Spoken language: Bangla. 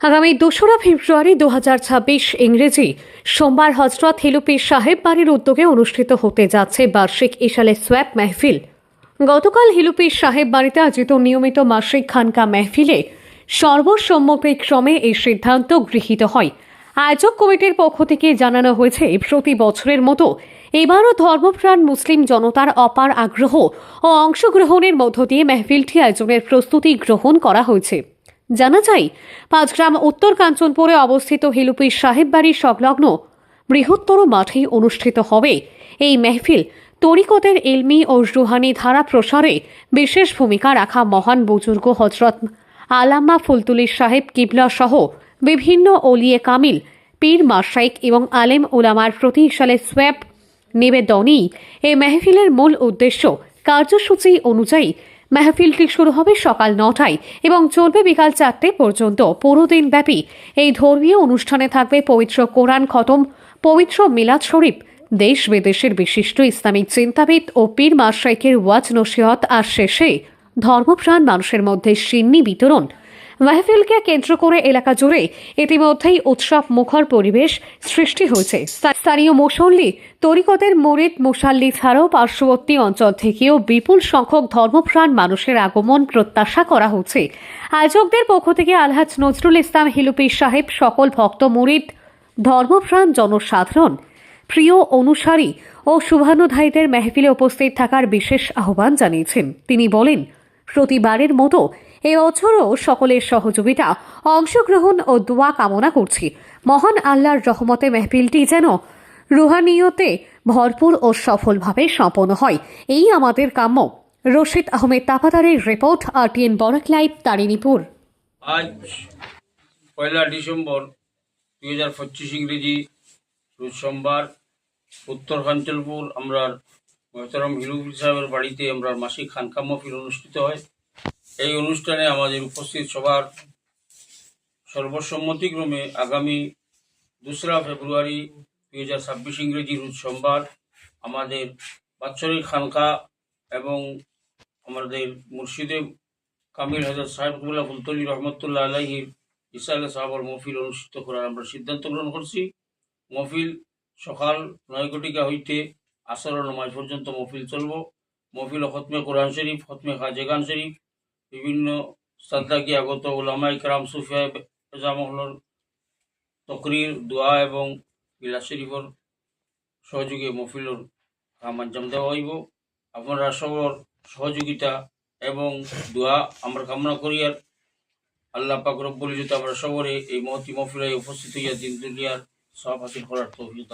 আগামী দোসরা ফেব্রুয়ারি দু হাজার ছাব্বিশ ইংরেজি সোমবার হজরত হিলুপির সাহেব বাড়ির উদ্যোগে অনুষ্ঠিত হতে যাচ্ছে বার্ষিক ইশালে সোয়াব মেহফিল। গতকাল হিলুপির সাহেব বাড়িতে আয়োজিত নিয়মিত মাসিক খানকা মেহফিলে সর্বসম্মতিক্রমে এই সিদ্ধান্ত গৃহীত হয়। আয়োজক কমিটির পক্ষ থেকে জানানো হয়েছে, প্রতি বছরের মতো এবারও ধর্মপ্রাণ মুসলিম জনতার অপার আগ্রহ ও অংশগ্রহণের মধ্য দিয়ে মেহফিলটি আয়োজনের প্রস্তুতি গ্রহণ করা হয়েছে। জানা যায়, পাঁচগ্রাম উত্তর কাঞ্চনপুরে অবস্থিত হিলুপির সাহেব বাড়ির সংলগ্ন বৃহত্তর মাঠেই অনুষ্ঠিত হবে এই মেহফিল। তরিকতের ইলমি ও রুহানি ধারা প্রসারে বিশেষ ভূমিকা রাখা মহান বুজুর্গ হজরত আলাম্মা ফুলতুলি সাহেব কিবলা সহ বিভিন্ন ওলিয়ে কামিল, পীর মাসাইক এবং আলেম ওলামার প্রতি সালে সোয়াব নিবেদনই এই মেহফিলের মূল উদ্দেশ্য। কার্যসূচি অনুযায়ী মেহফিলটি শুরু হবে সকাল নটায় এবং চলবে বিকাল চারটে পর্যন্ত। পুরো দিনব্যাপী এই ধর্মীয় অনুষ্ঠানে থাকবে পবিত্র কোরআন খতম, পবিত্র মিলাদ শরীফ, দেশ বিদেশের বিশিষ্ট ইসলামিক চিন্তাবিদ ও পীর মাসাইকের ওয়াজ নসিহত আর শেষে ধর্মপ্রাণ মানুষের মধ্যে সিন্নি বিতরণ মাহফিলকে কেন্দ্র করে এলাকা জুড়ে ইতিমধ্যেই উৎসব মুখর পরিবেশ সৃষ্টি হয়েছে। স্থানীয় মুসল্লি তরিকতের মরিদ মুসাল্লি ছাড়াও পার্শ্ববর্তী অঞ্চল থেকেও বিপুল সংখ্যক ধর্মপ্রাণ মানুষের আগমন প্রত্যাশা করা হচ্ছে। আয়োজকদের পক্ষ থেকে আলহাজ নজরুল ইসলাম হিলুপি সাহেব সকল ভক্ত মুরিদ, ধর্মপ্রাণ জনসাধারণ, প্রিয় অনুসারী ও শুভানুধায়ীদের মেহফিলে উপস্থিত থাকার বিশেষ আহ্বান জানিয়েছেন। তিনি বলেন, প্রতিবারের মতো এ বছরও সকলের সহযোগিতা, অংশগ্রহণ ও দোয়া কামনা করছি। মহান আল্লাহর রহমতে মেহফিলটি যেন রুহানিয়তে ভরপুর ও সফলভাবে সম্পন্ন হয়। এই আমাদের কাম্য। Rashid Ahmed তাপাতারের report, RTN Barak live, Tarinipur. আজ পয়লা ডিসেম্বর দুই হাজার পঁচিশ ইংরেজি রোজ সোমবার উত্তর কাঞ্চলপুর আমরা মোহতারাম হিরুবুল সাহেবের বাড়িতে আমরা মাসিক খানকা মহফিল অনুষ্ঠিত হয়। এই অনুষ্ঠানে আমাদের উপস্থিত সবার সর্বসম্মতিক্রমে আগামী দোসরা ফেব্রুয়ারি দুই হাজার ছাব্বিশ ইংরেজি রোজ সোমবার আমাদের বাৎসরিক খানকা এবং আমাদের মুর্শিদে কামিল হাজার সাহেবুল্লাহ ফুলতলি রহমতুল্লাহ আলাহির ইসাইল সাহাবর মহফিল অনুষ্ঠিত করার আমরা সিদ্ধান্ত গ্রহণ করছি। মহফিল সকাল নয় হইতে আসর নমাজ পর্যন্ত মহফিল চলব। মহফিল খতমে কোরআন শরীফ, খতমে খাজেগান শরীফ বিভিন্ন শ্রদ্ধাকে আগত ওলামাই কারাম সুফিয়া জামহলর তকরির, দোয়া এবং বিলাস শরীফর সহযোগে মহফিলর কাম আঞ্জাম দেওয়া হইব। আপনারা সবর সহযোগিতা এবং দোয়া আমরা কামনা করি আর আল্লাহ পাক রব্বুল ইজ্জত আমরা সবরে এই মহতি মহফিলায় উপস্থিত হইয়া দিন দুনিয়ার সব হাসিল করার তৌফিক